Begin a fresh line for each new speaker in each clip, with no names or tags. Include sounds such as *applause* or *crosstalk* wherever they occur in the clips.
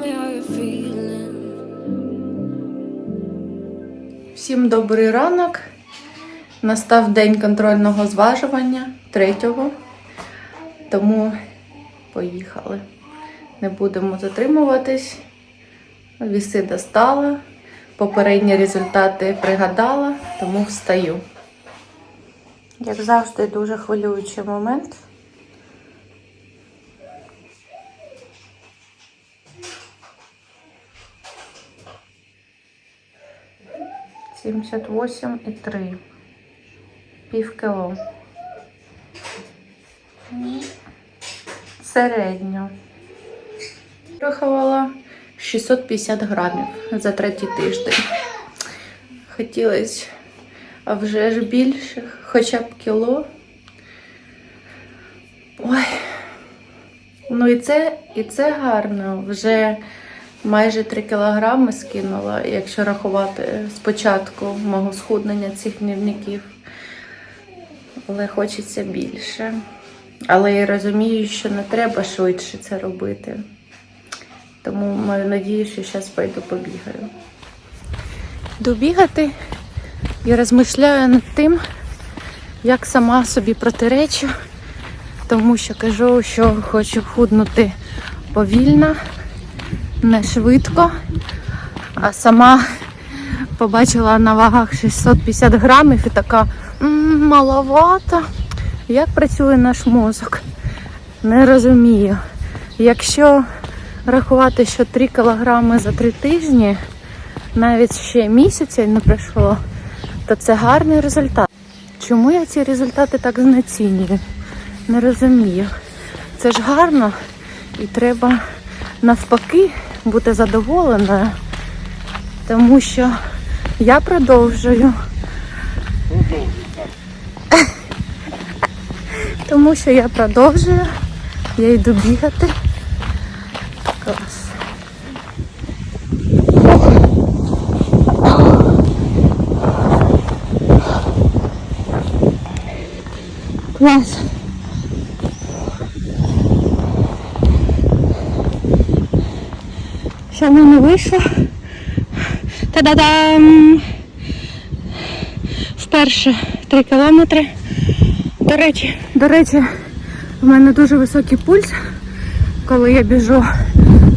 me how you're feeling.
Всім добрий ранок. Настав день контрольного зважування третього. Тому поїхали. Не будемо затримуватись. Віси достала. Попередні результати пригадала, тому встаю. Як завжди, дуже хвилюючий момент. Сімдесят восемь і три. Пів кіло. Середньо. Рахувала 650 грамів за третій тиждень. Хотілося вже ж більше, хоча б кіло. Ой. Ну і це, і це гарно. Вже майже 3 кілограми скинула, якщо рахувати спочатку мого схуднення цих дневників. Але хочеться більше. Але я розумію, що не треба швидше це робити. Тому маю надію, що зараз пойду побігаю. Йду бігати і розмишляю над тим, як сама собі протиречу, тому що кажу, що хочу худнути повільно, не швидко, а сама побачила на вагах 650 грамів і така «М, маловато. Як працює наш мозок? Не розумію. Якщо рахувати, що 3 кілограми за 3 тижні, навіть ще місяця не пройшло, то це гарний результат. Чому я ці результати так знецінюю? Не розумію. Це ж гарно і треба навпаки бути задоволеною, тому що я продовжую. Тому що я продовжую, я йду бігати. Клас. Клас. Що в мене вийшло? Та-да-дам! Вперше 3 кілометри. До речі, до речі, в мене дуже високий пульс, коли я біжу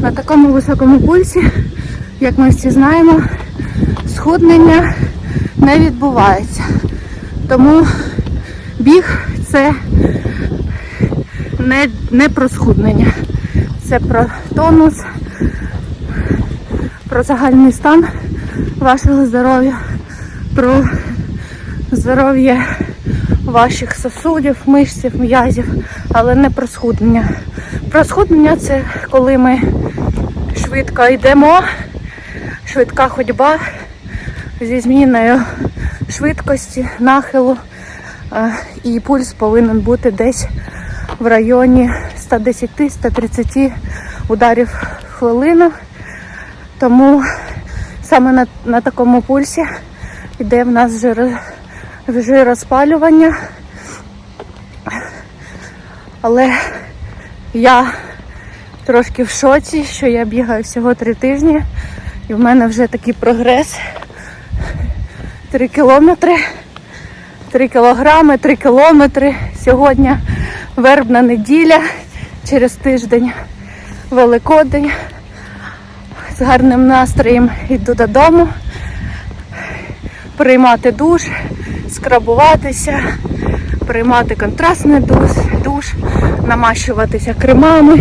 на такому високому пульсі, як ми всі знаємо, схуднення не відбувається. Тому біг це не, не про схуднення, це про тонус, про загальний стан вашого здоров'я, про здоров'я ваших сосудів, мишців, м'язів, але не про схуднення. Про схуднення це коли ми швидко йдемо, швидка ходьба зі зміною швидкості, нахилу. Е, І пульс повинен бути десь в районі 110-130 ударів в хвилину. Тому саме на, на такому пульсі йде в нас жиро, жироспалювання. Але я трошки в шоці, що я бігаю всього три тижні, і в мене вже такий прогрес. Три кілометри, три кілограми, три кілометри. Сьогодні вербна неділя, через тиждень Великодень. Гарним настроєм йду додому, приймати душ, скрабуватися, приймати контрастний душ, душ намащуватися кремами.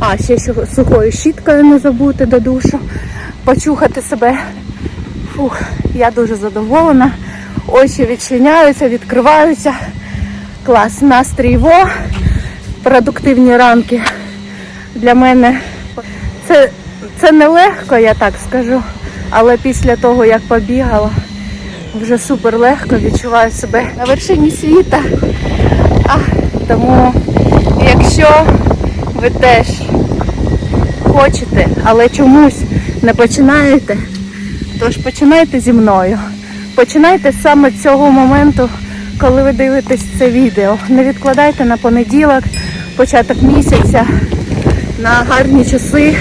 А, ще сухою щіткою не забути до душу, почухати себе. Фух, я дуже задоволена. Очі відчиняються, відкриваються. Клас, настрій во, продуктивні ранки. Для мене це, це нелегко, я так скажу. Але після того, як побігала, вже супер легко відчуваю себе на вершині світа. А, тому, якщо ви теж хочете, але чомусь не починаєте, тож починайте зі мною. Починайте саме з цього моменту, коли ви дивитесь це відео. Не відкладайте на понеділок, початок місяця, на гарні часи.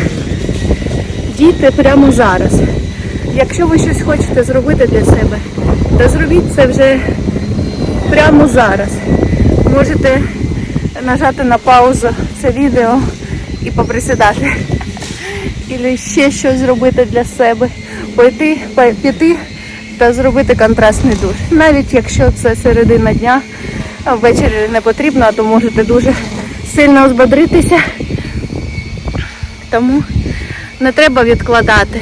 Дійте прямо зараз. Якщо ви щось хочете зробити для себе, то зробіть це вже прямо зараз. Можете нажати на паузу це відео і поприсідати. Або ще щось зробити для себе. Пойти, піти та зробити контрастний душ. Навіть якщо це середина дня, а ввечері не потрібно, то можете дуже сильно озбодритися. Тому не треба відкладати.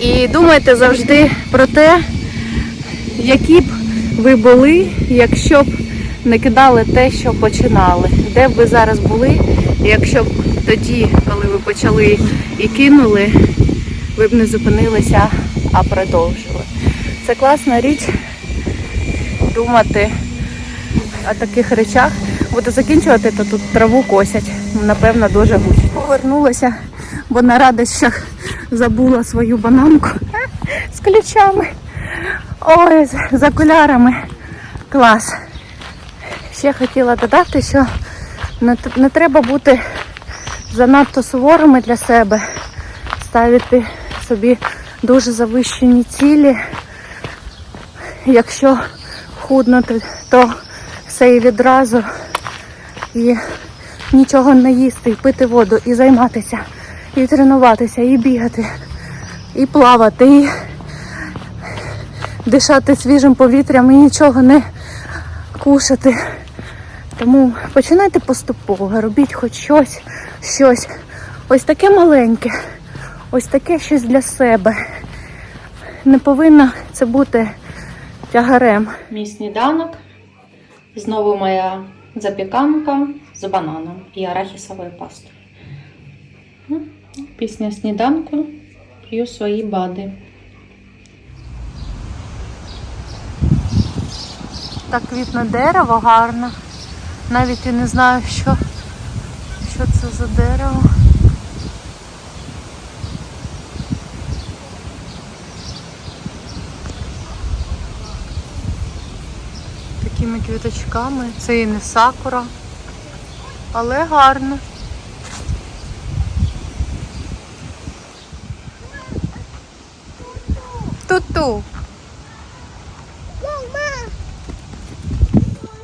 І думайте завжди про те, які б ви були, якщо б не кидали те, що починали. Де б ви зараз були, якщо б тоді, коли ви почали і кинули, ви б не зупинилися, а продовжили. Це класна річ думати о таких речах. Буду закінчувати, то тут траву косять. Напевно, дуже гучно. Повернулася, бо на радощах забула свою бананку з ключами. Ой, з, з окулярами. Клас. Ще хотіла додати, що не, треба бути занадто суворими для себе, ставити собі дуже завищені цілі. Якщо худнути, то все і відразу. І нічого не їсти, і пити воду, і займатися, і тренуватися, і бігати, і плавати, і дишати свіжим повітрям і нічого не кушати. Тому починайте поступово, робіть хоч щось, щось. Ось таке маленьке, ось таке щось для себе. Не повинно це бути тягарем. Мій сніданок. Знову моя запіканка з бананом і арахісовою пастою. М, Після сніданку п'ю свої бади. Так квітне дерево гарно. Навіть і не знаю, що, що це за дерево. Такими квіточками. Це і не сакура, але гарно. Ту-ту.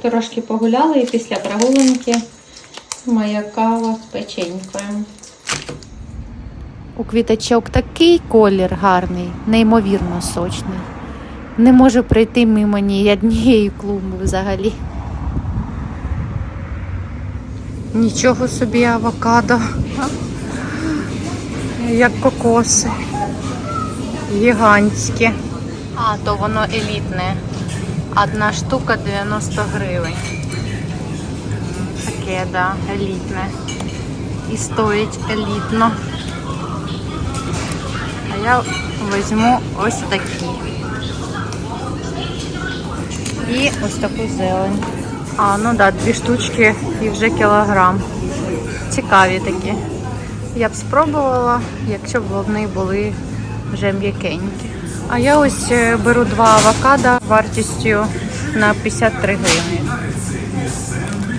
Трошки погуляли і після прогулянки моя кава з печенькою. У квіточок такий колір гарний, неймовірно сочний. Не можу пройти мимо ні однієї клумби взагалі. Нічого собі авокадо. Як кокоси. Гігантське. А, то воно елітне. Одна штука 90 гривень. Таке, да, елітне. І стоїть елітно. А я візьму ось такі. І ось таку зелень. А, ну да, дві штучки і вже кілограм. Цікаві такі. Я б спробувала, якщо б вони були вже м'якенькі. А я ось е, беру два авокадо вартістю на 53 гривні.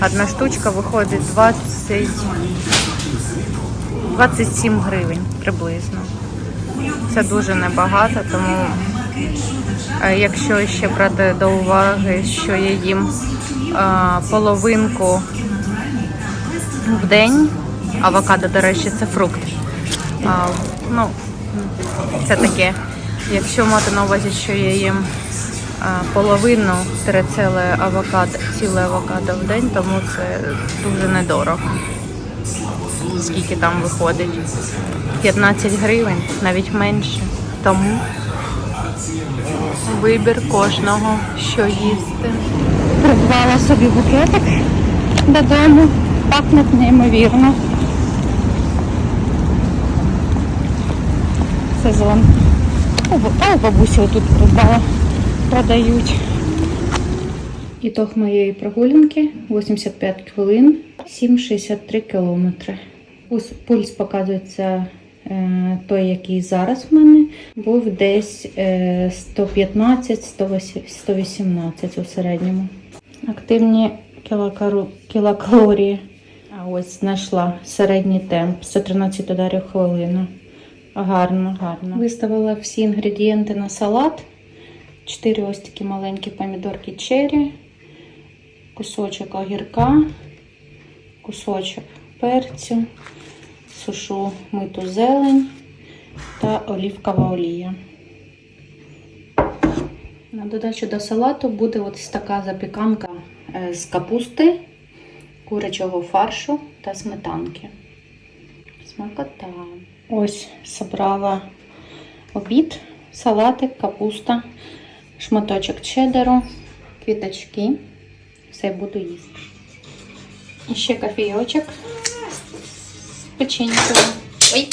Одна штучка виходить 20, 27 гривень приблизно. Це дуже небагато, тому е, якщо ще брати до уваги, що я їм е, половинку в день, авокадо, до речі, це фрукт. Ну, це таке. Якщо мати на увазі, що я їм половину тире ціле авокадо, ціле авокадо в день, тому це дуже недорого. Скільки там виходить? 15 гривень, навіть менше. Тому вибір кожного, що їсти. Придбала собі букетик додому. Пахне неймовірно. Сезон. А у бабусі отут придбала. Продають. Ітог моєї прогулянки 85 хвилин, 7,63 кілометри. Пульс, показується е, той, який зараз в мене, був десь е, 115-118 у середньому. Активні кілокалорії. А ось знайшла середній темп 113 ударів хвилину. Гарно, гарно. Виставила всі інгредієнти на салат. Чотири ось такі маленькі помідорки черрі, кусочок огірка, кусочок перцю, сушу миту зелень та олівкова олія. На додачу до салату буде ось така запіканка е, з капусти, курячого фаршу та сметанки. Смакота. Ось зібрала обід, салатик, капуста, шматочок чедеру, квіточки. Все буду їсти. І ще кофійочок з печенькою. Ой!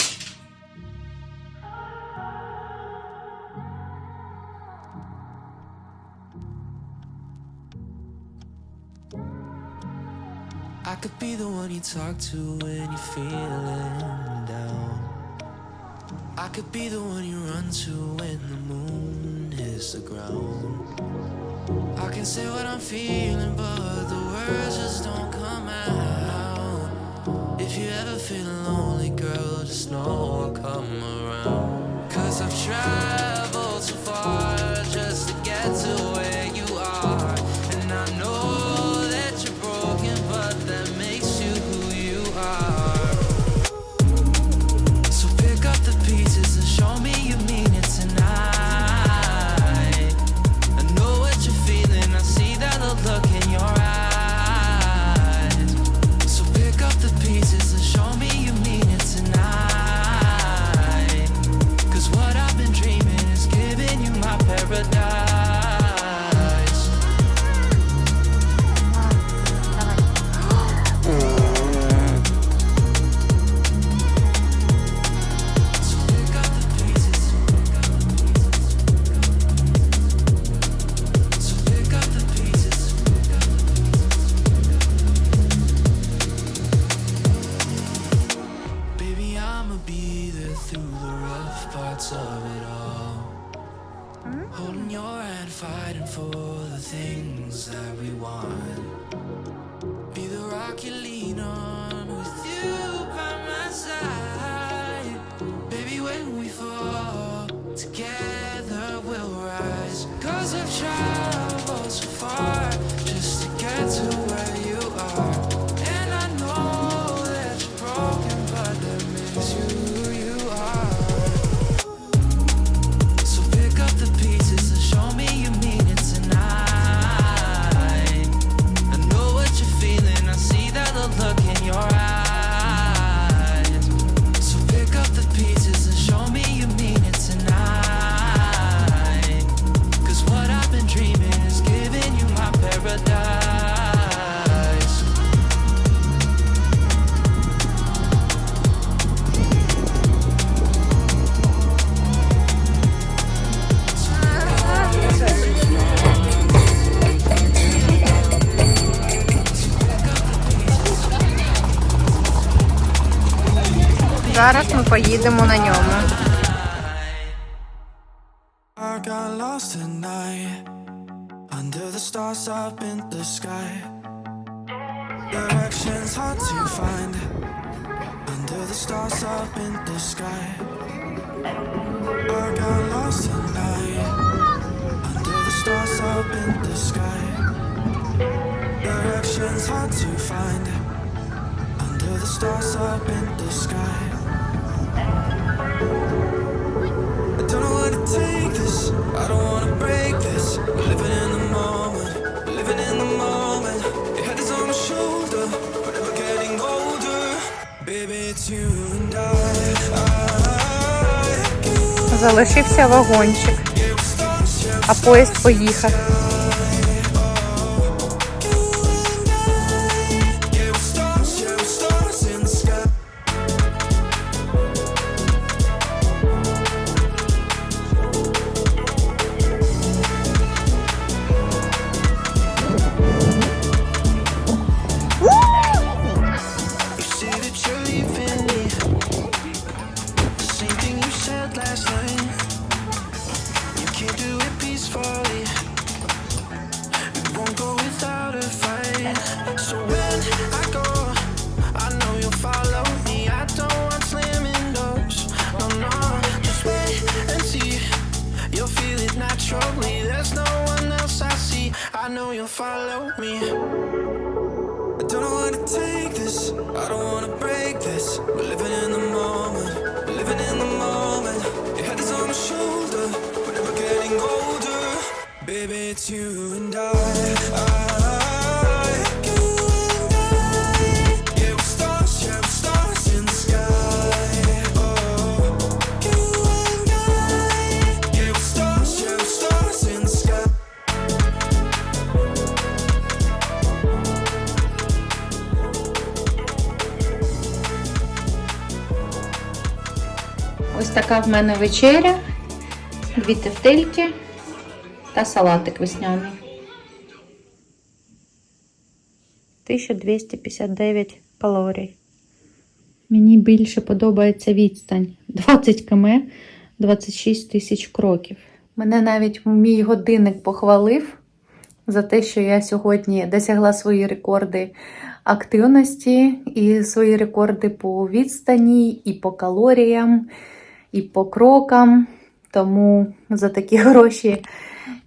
I could be the one you talk to when you're feeling. I could be the one you run to when the moon hits the ground. I can say what I'm feeling, but the words just don't come out. If you ever feel lonely, girl, just know I'll come around. Cause I've traveled so far just to of it all. Holding your hand, fighting for the things that we want. Be the rock you lean on
Зараз ми поїдемо на ньому.
Directions hard to find stars up in the sky. I don't know how to take this. I don't wanna break this. We're living in the moment. We're living in the moment. Your head is on my shoulder. We're never getting older. Baby, it's you and I.
Залишився вагончик, а поїзд поїхав. Follow me. I don't know to take this. I don't wanna break this. We're living in the moment. We're living in the moment. Your head is on my shoulder. We're never getting older. Baby, it's you and I. I
така в мене вечеря, дві тефтельки та салатик весняний. 1259 калорій. Мені більше подобається відстань 20 км 26 тисяч кроків. Мене навіть мій годинник похвалив за те, що я сьогодні досягла свої рекорди активності і свої рекорди по відстані, і по калоріям, і по крокам. Тому за такі *laughs* гроші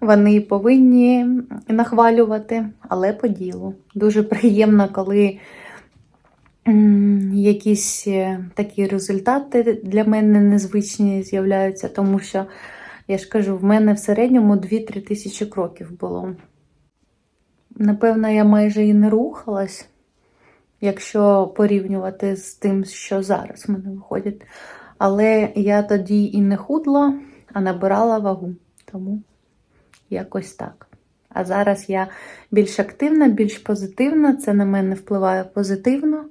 вони повинні нахвалювати, але по ділу. Дуже приємно, коли якісь е, такі результати для мене незвичні з'являються, тому що, я ж кажу, в мене в середньому 2-3 тисячі кроків було. Напевно, я майже і не рухалась, якщо порівнювати з тим, що зараз в мене виходить. Але я тоді і не худла, а набирала вагу. Тому якось так. А зараз я більш активна, більш позитивна. Це на мене впливає позитивно.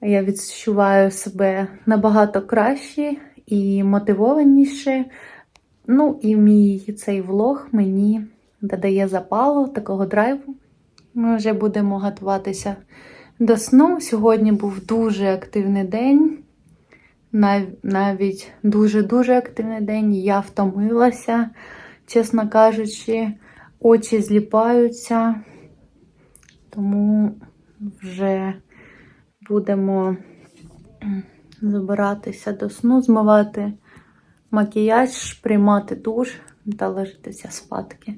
Я відчуваю себе набагато краще і мотивованіше. Ну, і мій цей влог мені додає запалу, такого драйву. Ми вже будемо готуватися до сну. Сьогодні був дуже активний день. Нав- Навіть дуже-дуже активний день. Я втомилася, чесно кажучи, очі зліпаються. Тому вже будемо забиратися до сну, змивати макіяж, приймати душ та ложитися спадки.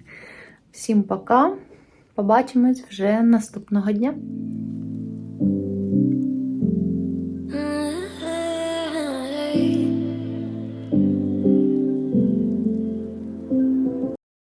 Всім пока. Побачимось вже наступного дня.